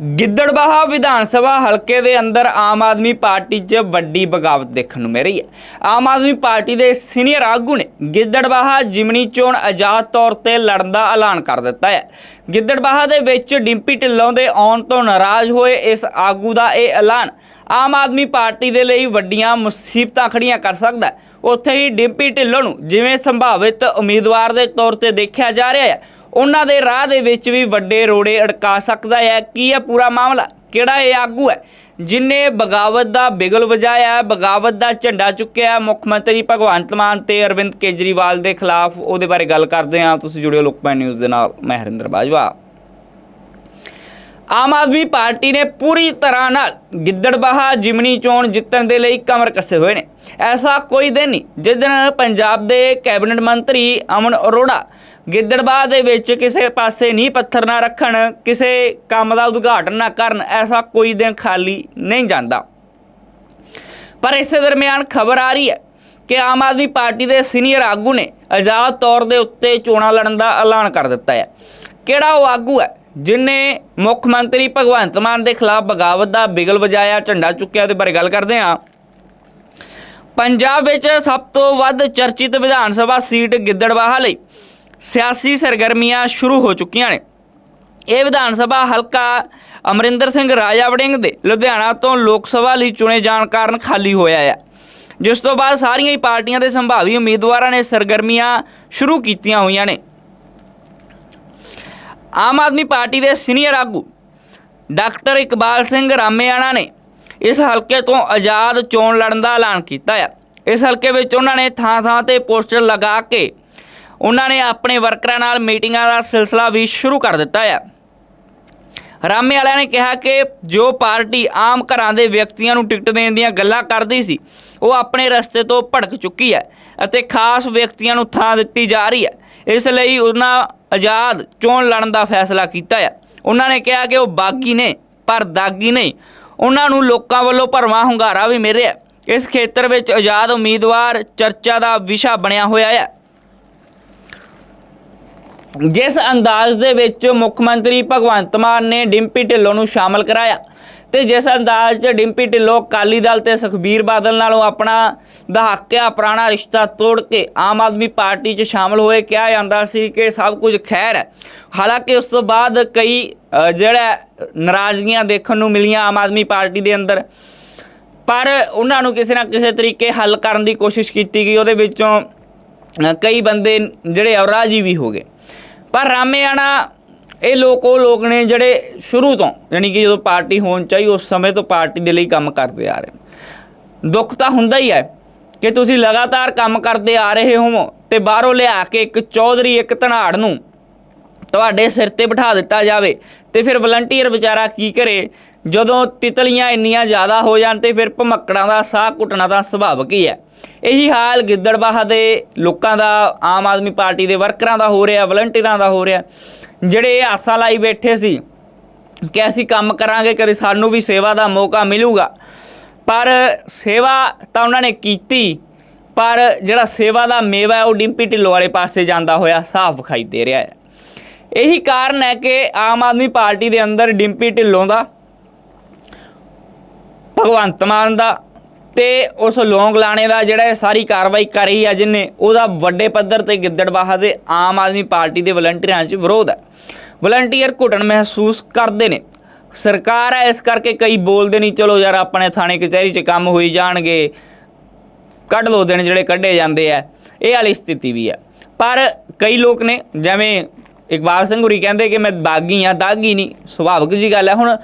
ਗਿੱਦੜਬਾਹਾ ਵਿਧਾਨ ਸਭਾ ਹਲਕੇ ਦੇ ਅੰਦਰ ਆਮ ਆਦਮੀ ਪਾਰਟੀ 'ਚ ਵੱਡੀ ਬਗਾਵਤ ਦੇਖਣ ਨੂੰ ਮਿਲ ਰਹੀ ਹੈ। ਆਮ ਆਦਮੀ ਪਾਰਟੀ ਦੇ ਸੀਨੀਅਰ ਆਗੂ ਨੇ ਗਿੱਦੜਬਾਹਾ ਜਿਮਨੀ ਚੋਣ ਆਜ਼ਾਦ ਤੌਰ ਤੇ ਲੜਨ ਦਾ ਐਲਾਨ ਕਰ ਦਿੱਤਾ ਹੈ। ਗਿੱਦੜਬਾਹਾ ਦੇ ਵਿੱਚ ਡਿੰਪੀ ਢਿੱਲੋਂ ਦੇ ਆਉਣ ਤੋਂ ਨਾਰਾਜ਼ ਹੋਏ ਇਸ ਆਗੂ ਦਾ ਇਹ ਐਲਾਨ ਆਮ ਆਦਮੀ ਪਾਰਟੀ ਦੇ ਲਈ ਵੱਡੀਆਂ ਮੁਸੀਬਤਾਂ ਖੜੀਆਂ ਕਰ ਸਕਦਾ ਹੈ। ਉੱਥੇ ਹੀ ਡਿੰਪੀ ਢਿੱਲੋਂ ਨੂੰ ਜਿਵੇਂ ਸੰਭਾਵਿਤ ਉਮੀਦਵਾਰ ਦੇ ਤੌਰ ਤੇ ਦੇਖਿਆ ਜਾ ਰਿਹਾ ਹੈ ਉਹਨਾਂ ਦੇ ਰਾਹ ਦੇ ਵਿੱਚ ਵੀ ਵੱਡੇ ਰੋੜੇ ਅੜਕਾ ਸਕਦਾ ਹੈ। ਕੀ ਹੈ ਪੂਰਾ ਮਾਮਲਾ? ਕਿਹੜਾ ਇਹ ਆਗੂ ਹੈ? ਜਿਨੇ ਬਗਾਵਤ ਦਾ ਬਿਗਲ ਵਜਾਇਆ, ਬਗਾਵਤ ਦਾ ਝੰਡਾ ਚੁੱਕਿਆ, ਮੁੱਖ ਮੰਤਰੀ ਭਗਵੰਤ ਮਾਨ ਤੇ ਅਰਵਿੰਦ ਕੇਜਰੀਵਾਲ ਦੇ ਖਿਲਾਫ ਉਹਦੇ ਬਾਰੇ ਗੱਲ ਕਰਦੇ ਹਾਂ। ਤੁਸੀਂ ਜੁੜਿਓ ਲੋਕਪਾਲ ਨਿਊਜ਼ ਦੇ ਨਾਲ। ਮੈਂ ਹਰਿੰਦਰ ਬਾਜਵਾ। ਆਮ ਆਦਮੀ ਪਾਰਟੀ ਨੇ ਪੂਰੀ ਤਰ੍ਹਾਂ ਨਾਲ ਗਿੱਦੜਬਾਹਾ ਜਿਮਨੀ ਚੋਣ ਜਿੱਤਣ ਦੇ ਲਈ ਕਮਰ ਕੱਸੇ ਹੋਏ ਨੇ। ਐਸਾ ਕੋਈ ਦਿਨ ਨਹੀਂ। ਜਿਸ ਦਿਨ ਪੰਜਾਬ ਦੇ ਕੈਬਨਿਟ ਮੰਤਰੀ ਅਮਨ ਅਰੋੜਾ ਗਿੱਦੜਬਾਹਾ ਦੇ ਵਿੱਚ ਕਿਸੇ ਪਾਸੇ ਨਹੀਂ ਪੱਥਰ ਨਾ ਰੱਖਣ, ਕਿਸੇ ਕੰਮ ਦਾ ਉਦਘਾਟਨ ਨਾ ਕਰਨ, ਐਸਾ ਕੋਈ ਦਿਨ ਖਾਲੀ ਨਹੀਂ ਜਾਂਦਾ। ਪਰ ਇਸੇ ਦਰਮਿਆਨ ਖਬਰ ਆ ਰਹੀ ਹੈ ਕਿ ਆਮ ਆਦਮੀ ਪਾਰਟੀ ਦੇ ਸੀਨੀਅਰ ਆਗੂ ਨੇ ਆਜ਼ਾਦ ਤੌਰ ਦੇ ਉੱਤੇ ਚੋਣਾਂ ਲੜਨ ਦਾ ਐਲਾਨ ਕਰ ਦਿੱਤਾ ਹੈ। ਕਿਹੜਾ ਉਹ ਆਗੂ ਹੈ ਜਿਨੇ ਮੁੱਖ ਮੰਤਰੀ ਭਗਵੰਤ ਮਾਨ ਦੇ ਖਿਲਾਫ ਬਗਾਵਤ ਦਾ ਬਿਗਲ ਵਜਾਇਆ, ਝੰਡਾ ਚੁੱਕਿਆ ਉਹਦੇ ਬਾਰੇ ਗੱਲ ਕਰਦੇ ਹਾਂ। ਪੰਜਾਬ ਵਿੱਚ ਸਭ ਤੋਂ ਵੱਧ ਚਰਚਿਤ ਵਿਧਾਨ ਸਭਾ ਸੀਟ ਗਿੱਦੜਬਾਹਾ ਲਈ। ਸਿਆਸੀ ਸਰਗਰਮੀਆਂ ਸ਼ੁਰੂ ਹੋ ਚੁੱਕੀਆਂ ਨੇ। ਇਹ ਵਿਧਾਨ ਸਭਾ ਹਲਕਾ ਅਮਰਿੰਦਰ ਸਿੰਘ ਰਾਜਾ ਵੜਿੰਗ ਦੇ ਲੁਧਿਆਣਾ ਤੋਂ ਲੋਕ ਸਭਾ ਲਈ ਚੁਣੇ ਜਾਣ ਕਾਰਨ ਖਾਲੀ ਹੋਇਆ ਹੈ ਜਿਸ ਤੋਂ ਬਾਅਦ ਸਾਰੀਆਂ ਹੀ ਪਾਰਟੀਆਂ ਦੇ ਸੰਭਾਵੀ ਉਮੀਦਵਾਰਾਂ ਨੇ ਸਰਗਰਮੀਆਂ ਸ਼ੁਰੂ ਕੀਤੀਆਂ ਹੋਈਆਂ ਨੇ। ਆਮ ਆਦਮੀ ਪਾਰਟੀ ਦੇ ਸੀਨੀਅਰ ਆਗੂ ਡਾਕਟਰ ਇਕਬਾਲ ਸਿੰਘ ਰਾਮੇਆਣਾ ਨੇ ਇਸ ਹਲਕੇ ਤੋਂ ਆਜ਼ਾਦ ਚੋਣ ਲੜਨ ਦਾ ਐਲਾਨ ਕੀਤਾ ਹੈ ਇਸ ਹਲਕੇ ਵਿੱਚ ਉਹਨਾਂ ਨੇ ਥਾਂ-ਥਾਂ ਤੇ ਪੋਸਟਰ ਲਗਾ ਕੇ ਉਹਨਾਂ ਨੇ ਆਪਣੇ ਵਰਕਰਾਂ ਨਾਲ ਮੀਟਿੰਗਾਂ ਦਾ ਸਿਲਸਿਲਾ ਵੀ ਸ਼ੁਰੂ ਕਰ ਦਿੱਤਾ ਹੈ। ਰਾਮੇ ਵਾਲਿਆਂ ਨੇ ਕਿਹਾ ਕਿ ਜੋ ਪਾਰਟੀ ਆਮ ਘਰਾਂ ਦੇ ਵਿਅਕਤੀਆਂ ਨੂੰ ਟਿਕਟ ਦੇਣ ਦੀਆਂ ਗੱਲਾਂ ਕਰਦੀ ਸੀ, ਉਹ ਆਪਣੇ ਰਸਤੇ ਤੋਂ ਭੜਕ ਚੁੱਕੀ ਹੈ ਅਤੇ ਖਾਸ ਵਿਅਕਤੀਆਂ ਨੂੰ ਥਾਂ ਦਿੱਤੀ ਜਾ ਰਹੀ ਹੈ। ਇਸ ਲਈ ਉਹਨਾਂ ਆਜ਼ਾਦ ਚੋਣ ਲੜਨ ਦਾ ਫੈਸਲਾ ਕੀਤਾ ਹੈ। ਉਹਨਾਂ ਨੇ ਕਿਹਾ ਕਿ ਉਹ ਬਾਗੀ ਨੇ, ਪਰ ਦਾਗੀ ਨਹੀਂ। ਉਹਨਾਂ ਨੂੰ ਲੋਕਾਂ ਵੱਲੋਂ ਭਰਵਾਂ ਹੁੰਗਾਰਾ ਵੀ ਮਿਲ ਰਿਹਾ ਇਸ ਖੇਤਰ ਵਿੱਚ ਆਜ਼ਾਦ ਉਮੀਦਵਾਰ ਚਰਚਾ ਦਾ ਵਿਸ਼ਾ ਬਣਿਆ ਹੋਇਆ ਹੈ। ਜਿਸ ਅੰਦਾਜ਼ ਦੇ ਵਿੱਚ ਮੁੱਖ ਮੰਤਰੀ ਭਗਵੰਤ ਮਾਨ ਨੇ ਡਿੰਪੀ ਢਿੱਲੋਂ ਨੂੰ ਸ਼ਾਮਲ ਕਰਾਇਆ ਤੇ ਜਿਸ ਅੰਦਾਜ਼ 'ਚ ਡਿੰਪੀ ਢਿੱਲੋਂ ਅਕਾਲੀ ਦਲ ਤੇ ਸੁਖਬੀਰ ਬਾਦਲ ਨਾਲੋਂ ਆਪਣਾ ਦਹਾਕਿਆ ਪੁਰਾਣਾ ਰਿਸ਼ਤਾ ਤੋੜ ਕੇ ਆਮ ਆਦਮੀ ਪਾਰਟੀ 'ਚ ਸ਼ਾਮਲ ਹੋਏ ਕਿਹਾ ਜਾਂਦਾ ਸੀ ਕਿ ਸਭ ਕੁਝ ਖੈਰ ਹੈ। ਹਾਲਾਂਕਿ ਉਸ ਤੋਂ ਬਾਅਦ ਕਈ ਜਿਹੜਾ ਨਾਰਾਜ਼ਗੀਆਂ ਦੇਖਣ ਨੂੰ ਮਿਲੀਆਂ ਆਮ ਆਦਮੀ ਪਾਰਟੀ ਦੇ ਅੰਦਰ, ਪਰ ਉਹਨਾਂ ਨੂੰ ਕਿਸੇ ਨਾ ਕਿਸੇ ਤਰੀਕੇ ਹੱਲ ਕਰਨ ਦੀ ਕੋਸ਼ਿਸ਼ ਕੀਤੀ ਗਈ। ਉਹਦੇ ਵਿੱਚੋਂ ਕਈ ਬੰਦੇ ਜਿਹੜੇ ਔਰਾਜੀ ਵੀ ਹੋ ਗਏ। ਪਰ ਰਾਮੇਆਣਾ, ਇਹ ਲੋਕ ਉਹ ਲੋਕ ਨੇ ਜਿਹੜੇ ਸ਼ੁਰੂ ਤੋਂ, ਯਾਨੀ ਕਿ ਜਦੋਂ ਪਾਰਟੀ ਹੋਣ ਚਾਹੀ, ਉਸ ਸਮੇਂ ਤੋਂ ਪਾਰਟੀ ਦੇ ਲਈ ਕੰਮ ਕਰਦੇ ਆ ਰਹੇ ਦੁੱਖ ਤਾਂ ਹੁੰਦਾ ਹੀ ਹੈ ਕਿ ਤੁਸੀਂ ਲਗਾਤਾਰ ਕੰਮ ਕਰਦੇ ਆ ਰਹੇ ਹੋ ਤੇ ਬਾਹਰੋਂ ਲਿਆ ਕੇ ਇੱਕ ਚੌਧਰੀ, ਇੱਕ ਧਨਾੜ ਨੂੰ ਤੁਹਾਡੇ ਸਿਰ ਤੇ ਬਿਠਾ ਦਿੱਤਾ ਜਾਵੇ ਤੇ ਫਿਰ ਵਲੰਟੀਅਰ ਵਿਚਾਰਾ ਕੀ ਕਰੇ? ਜਦੋਂ ਤਿਤਲੀਆਂ ਇੰਨੀਆਂ ਜ਼ਿਆਦਾ ਹੋ ਜਾਣ ਤੇ ਫਿਰ ਭਮੱਕੜਾਂ ਦਾ, ਸਾਹ ਘੁੱਟਣਾ ਤਾਂ ਸੁਭਾਵਿਕ ਹੀ ਹੈ? ਇਹੀ ਹਾਲ ਗਿੱਦੜਬਾਹ ਦੇ ਲੋਕਾਂ ਦਾ, ਆਮ ਆਦਮੀ ਪਾਰਟੀ ਦੇ ਵਰਕਰਾਂ ਦਾ ਹੋ ਰਿਹਾ, ਵਲੰਟੀਅਰਾਂ ਦਾ ਹੋ ਰਿਹਾ। ਜਿਹੜੇ ਇਹ ਆਸਾਂ ਲਾਈ ਬੈਠੇ ਸੀ ਕਿ ਅਸੀਂ ਕੰਮ ਕਰਾਂਗੇ, ਕਦੇ ਸਾਨੂੰ ਵੀ ਸੇਵਾ ਦਾ ਮੌਕਾ ਮਿਲੂਗਾ। ਪਰ ਸੇਵਾ ਤਾਂ ਉਹਨਾਂ ਨੇ ਕੀਤੀ, ਪਰ ਜਿਹੜਾ ਸੇਵਾ ਦਾ ਮੇਵਾ ਹੈ, ਉਹ ਡਿੰਪੀ ਢਿੱਲੋਂ ਵਾਲੇ ਪਾਸੇ ਜਾਂਦਾ ਹੋਇਆ, ਸਾਫ਼ ਵਿਖਾਈ ਦੇ ਰਿਹਾ ਹੈ। ਇਹੀ ਕਾਰਨ ਹੈ ਕਿ ਆਮ ਆਦਮੀ ਪਾਰਟੀ ਦੇ ਅੰਦਰ ਡਿੰਪੀ ਢਿੱਲੋਂ ਦਾ ਭਗਵੰਤ ਮਾਨ ਦਾ ਤੇ ਉਸ ਲੌਂਗ ਲਾਣੇ ਦਾ ਜਿਹੜਾ ਇਹ ਸਾਰੀ ਕਾਰਵਾਈ ਕਰ ਰਹੀ ਹੈ ਜਿਨੇ ਉਹਦਾ ਵੱਡੇ ਪੱਧਰ ਤੇ ਗਿੱਦੜਬਾਹਾ ਦੇ ਆਮ ਆਦਮੀ ਪਾਰਟੀ ਦੇ ਵਲੰਟੀਅਰਾਂ 'ਚ ਵਿਰੋਧ ਹੈ। ਵਲੰਟੀਅਰ ਘੁਟਣ ਮਹਿਸੂਸ ਕਰਦੇ ਨੇ। ਸਰਕਾਰ ਹੈ, ਇਸ ਕਰਕੇ ਕਈ ਬੋਲਦੇ ਨਹੀਂ ਚਲੋ ਯਾਰ ਆਪਣੇ ਥਾਣੇ ਕਚਹਿਰੀ 'ਚ ਕੰਮ ਹੋਈ ਜਾਣਗੇ, ਕੱਢ ਲੋ ਦਿਨ ਜਿਹੜੇ ਕੱਢੇ ਜਾਂਦੇ ਆ, ਇਹ ਵਾਲੀ ਸਥਿਤੀ ਵੀ ਆ। ਪਰ ਕਈ ਲੋਕ ਨੇ, ਜਿਵੇਂ ਇਕਬਾਲ ਸਿੰਘ ਹੁਰੀ ਕਹਿੰਦੇ ਕਿ ਮੈਂ ਦਾਗੀ ਆ ਦਾਗੀ ਨਹੀਂ, ਸੁਭਾਵਿਕ ਜੀ ਗੱਲ ਹੈ। ਹੁਣ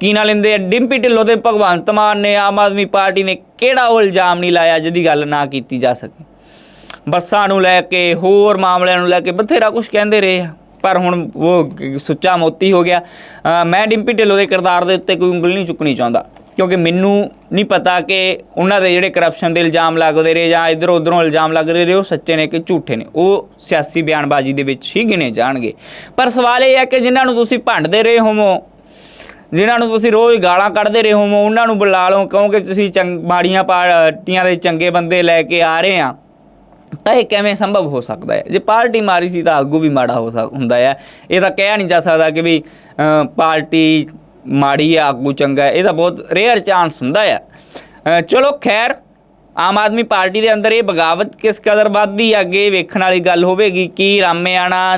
ਕੀ ਨਾਲ ਲੈਂਦੇ ਆ। ਡਿੰਪੀ ਢਿੱਲੋਂ ਤੇ ਭਗਵੰਤ ਮਾਨ ਨੇ ਆਮ ਆਦਮੀ ਪਾਰਟੀ ਨੇ ਕਿਹੜਾ ਉਹ ਇਲਜ਼ਾਮ ਨਹੀਂ ਲਾਇਆ ਜਿਹਦੀ ਗੱਲ ਨਾ ਕੀਤੀ ਜਾ ਸਕੇ। ਬੱਸਾਂ ਨੂੰ ਲੈ ਕੇ, ਹੋਰ ਮਾਮਲਿਆਂ ਨੂੰ ਲੈ ਕੇ ਬਥੇਰਾ ਕੁਝ ਕਹਿੰਦੇ ਰਹੇ ਆ। ਪਰ ਹੁਣ ਉਹ ਸੁੱਚਾ ਮੋਤੀ ਹੋ ਗਿਆ। ਮੈਂ ਡਿੰਪੀ ਢਿੱਲੋਂ ਦੇ ਕਿਰਦਾਰ ਦੇ ਉੱਤੇ ਕੋਈ ਉਂਗਲ ਨਹੀਂ ਚੁੱਕਣੀ ਚਾਹੁੰਦਾ। ਕਿਉਂਕਿ ਮੈਨੂੰ ਨਹੀਂ ਪਤਾ ਕਿ ਉਹਨਾਂ ਦੇ ਜਿਹੜੇ ਕਰਪਸ਼ਨ ਦੇ ਇਲਜ਼ਾਮ ਲੱਗਦੇ ਰਹੇ ਜਾਂ ਇਧਰ ਉਧਰੋਂ ਇਲਜ਼ਾਮ ਲੱਗ ਰਹੇ, ਉਹ ਸੱਚੇ ਨੇ ਕਿ ਝੂਠੇ ਨੇ। ਉਹ ਸਿਆਸੀ ਬਿਆਨਬਾਜ਼ੀ ਦੇ ਵਿੱਚ ਹੀ ਗਿਣੇ ਜਾਣਗੇ। ਪਰ ਸਵਾਲ ਇਹ ਹੈ ਕਿ ਜਿਨ੍ਹਾਂ ਨੂੰ ਤੁਸੀਂ ਭੰਡਦੇ ਰਹੇ ਹੋਵੋ ਜਿਨ੍ਹਾਂ ਨੂੰ ਤੁਸੀਂ ਰੋਜ਼ ਗਾਲਾਂ ਕੱਢਦੇ ਰਹੇ ਹੋਵੋ ਉਹਨਾਂ ਨੂੰ ਬੁਲਾ ਲਓ ਕਿਉਂਕਿ ਤੁਸੀਂ ਚੰਗ ਮਾੜੀਆਂ ਪਾਰਟੀਆਂ ਦੇ ਚੰਗੇ ਬੰਦੇ ਲੈ ਕੇ ਆ ਰਹੇ ਆ ਤਾਂ ਇਹ ਕਿਵੇਂ ਸੰਭਵ ਹੋ ਸਕਦਾ ਹੈ? ਜੇ ਪਾਰਟੀ ਮਾਰੀ ਸੀ ਤਾਂ ਆਗੂ ਵੀ ਮਾੜਾ ਹੋ ਸਕ ਹੁੰਦਾ ਹੈ। ਇਹ ਤਾਂ ਕਹਿਆ ਨਹੀਂ ਜਾ ਸਕਦਾ ਕਿ ਵੀ ਪਾਰਟੀ ਮਾੜੀ ਆ ਆਗੂ ਚੰਗਾ ਇਹ ਤਾਂ ਬਹੁਤ ਰੇਅਰ ਚਾਂਸ ਹੁੰਦਾ ਹੈ। ਚਲੋ ਖੈਰ ਆਮ ਆਦਮੀ ਪਾਰਟੀ ਦੇ ਅੰਦਰ ਇਹ ਬਗਾਵਤ ਕਿਸ ਕਦਰ ਵੱਧਦੀ ਹੈ, ਅੱਗੇ ਵੇਖਣ ਵਾਲੀ ਗੱਲ ਹੋਵੇਗੀ ਕਿ ਰਾਮਿਆਣਾ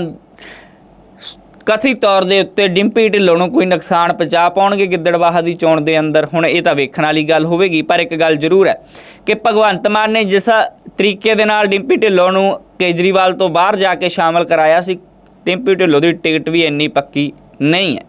ਕਥਿਤ ਤੌਰ ਦੇ ਉੱਤੇ ਡਿੰਪੀ ਢਿੱਲੋਂ ਨੂੰ ਕੋਈ ਨੁਕਸਾਨ ਪਹੁੰਚਾ ਪਾਉਣਗੇ ਗਿੱਦੜਬਾਹਾ ਦੀ ਚੋਣ ਦੇ ਅੰਦਰ। ਹੁਣ ਇਹ ਤਾਂ ਵੇਖਣ ਵਾਲੀ ਗੱਲ ਹੋਵੇਗੀ, ਪਰ ਇੱਕ ਗੱਲ ਜ਼ਰੂਰ ਹੈ ਕਿ ਭਗਵੰਤ ਮਾਨ ਨੇ ਜਿਸ ਤਰੀਕੇ ਦੇ ਨਾਲ ਡਿੰਪੀ ਢਿੱਲੋਂ ਨੂੰ ਕੇਜਰੀਵਾਲ ਤੋਂ ਬਾਹਰ ਜਾ ਕੇ ਸ਼ਾਮਲ ਕਰਾਇਆ ਸੀ, ਡਿੰਪੀ ਢਿੱਲੋਂ ਦੀ ਟਿਕਟ ਵੀ ਇੰਨੀ ਪੱਕੀ ਨਹੀਂ ਹੈ।